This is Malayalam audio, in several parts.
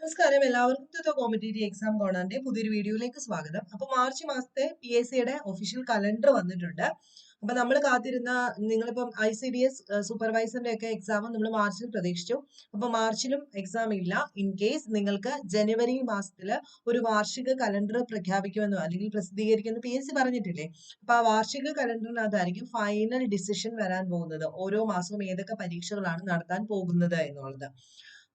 നമസ്കാരം. എല്ലാവർക്കും ത്വ കോമ്പറ്റേറ്റീവ് എക്സാം കോണാന്റെ പുതിയൊരു വീഡിയോയിലേക്ക് സ്വാഗതം. അപ്പൊ മാർച്ച് മാസത്തെ പി എസ് സിയുടെ ഒഫീഷ്യൽ കലണ്ടർ വന്നിട്ടുണ്ട്. അപ്പൊ നമ്മൾ കാത്തിരുന്ന നിങ്ങളിപ്പം ഐ സി ഡി എസ് സൂപ്പർവൈസറിന്റെ ഒക്കെ എക്സാം നമ്മൾ മാർച്ചിൽ പ്രതീക്ഷിച്ചു. അപ്പൊ മാർച്ചിലും എക്സാം ഇല്ല. ഇൻ കേസ് നിങ്ങൾക്ക് ജനുവരി മാസത്തിൽ ഒരു വാർഷിക കലണ്ടർ പ്രഖ്യാപിക്കുമെന്നോ അല്ലെങ്കിൽ പ്രസിദ്ധീകരിക്കുമെന്ന് പി എസ് സി പറഞ്ഞിട്ടില്ലേ? അപ്പൊ ആ വാർഷിക കലണ്ടറിനകത്തായിരിക്കും ഫൈനൽ ഡിസിഷൻ വരാൻ പോകുന്നത്. ഓരോ മാസവും ഏതൊക്കെ പരീക്ഷകളാണ് നടത്താൻ പോകുന്നത് എന്നുള്ളത്.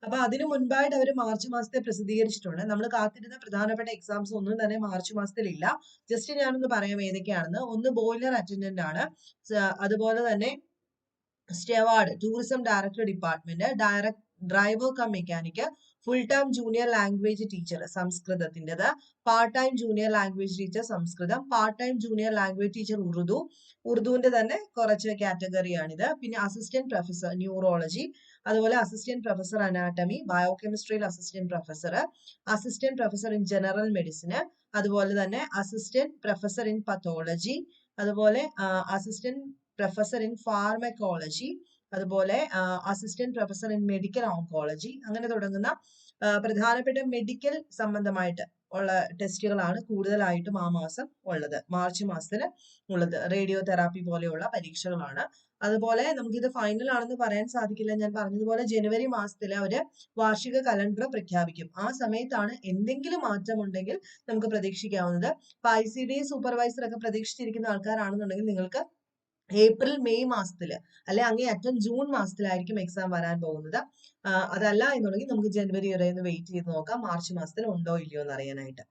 അപ്പൊ അതിനു മുൻപായിട്ട് അവർ മാർച്ച് മാസത്തെ പ്രസിദ്ധീകരിച്ചിട്ടുണ്ട്. നമ്മൾ കാത്തിരുന്ന പ്രധാനപ്പെട്ട എക്സാംസ് ഒന്നും തന്നെ മാർച്ച് മാസത്തിലില്ല. ജസ്റ്റ് ഞാനൊന്ന് പറയാം ഏതൊക്കെയാണെന്ന്. ഒന്ന് ബോയിലർ അറ്റൻഡന്റ് ആണ്. അതുപോലെ തന്നെ steward tourism director department direct driver cum mechanic full time junior language teacher സംസ്കൃതത്തിന്റെത് part time junior language teacher Sanskrit part time junior language teacher Urdu ഉറുദുവിന്റെ തന്നെ കുറച്ച് കാറ്റഗറിയാണിത് പിന്നെ അസിസ്റ്റന്റ് പ്രൊഫസർ ന്യൂറോളജി അതുപോലെ assistant professor anatomy ബയോകെമിസ്ട്രിയിൽ assistant professor assistant professor in general medicine അതുപോലെ തന്നെ അസിസ്റ്റന്റ് പ്രൊഫസർ ഇൻ പത്തോളജി അതുപോലെ അസിസ്റ്റന്റ് പ്രൊഫസർ ഇൻ ഫാർമക്കോളജി അതുപോലെ assistant professor in medical oncology അങ്ങനെ തുടങ്ങുന്ന പ്രധാനപ്പെട്ട മെഡിക്കൽ സംബന്ധമായിട്ട് ഉള്ള ടെസ്റ്റുകളാണ് കൂടുതലായിട്ടും ആ മാസം ഉള്ളത്. മാർച്ച് മാസത്തിൽ ഉള്ളത്. റേഡിയോ തെറാപ്പി പോലെയുള്ള പരീക്ഷകളാണ്. അതുപോലെ നമുക്കിത് ഫൈനൽ ആണെന്ന് പറയാൻ സാധിക്കില്ല. ഞാൻ പറഞ്ഞതുപോലെ ജനുവരി മാസത്തിൽ അവർ വാർഷിക കലണ്ടർ പ്രഖ്യാപിക്കും. ആ സമയത്താണ് എന്തെങ്കിലും മാറ്റം ഉണ്ടെങ്കിൽ നമുക്ക് പ്രതീക്ഷിക്കാവുന്നത്. ഇപ്പൊ ഐ സി ഡി സൂപ്പർവൈസർ ഒക്കെ പ്രതീക്ഷിച്ചിരിക്കുന്ന ആൾക്കാരാണെന്നുണ്ടെങ്കിൽ നിങ്ങൾക്ക് ഏപ്രിൽ മെയ് മാസത്തിൽ അല്ലെ അങ്ങേ അറ്റം ജൂൺ മാസത്തിലായിരിക്കും എക്സാം വരാൻ പോകുന്നത്. അതല്ല എന്നുണ്ടെങ്കിൽ നമുക്ക് ജനുവരി വരെ ഒന്ന് വെയിറ്റ് ചെയ്ത് നോക്കാം. മാർച്ച് മാസത്തിൽ ഉണ്ടോ ഇല്ലയോ എന്ന് അറിയാനായിട്ട്.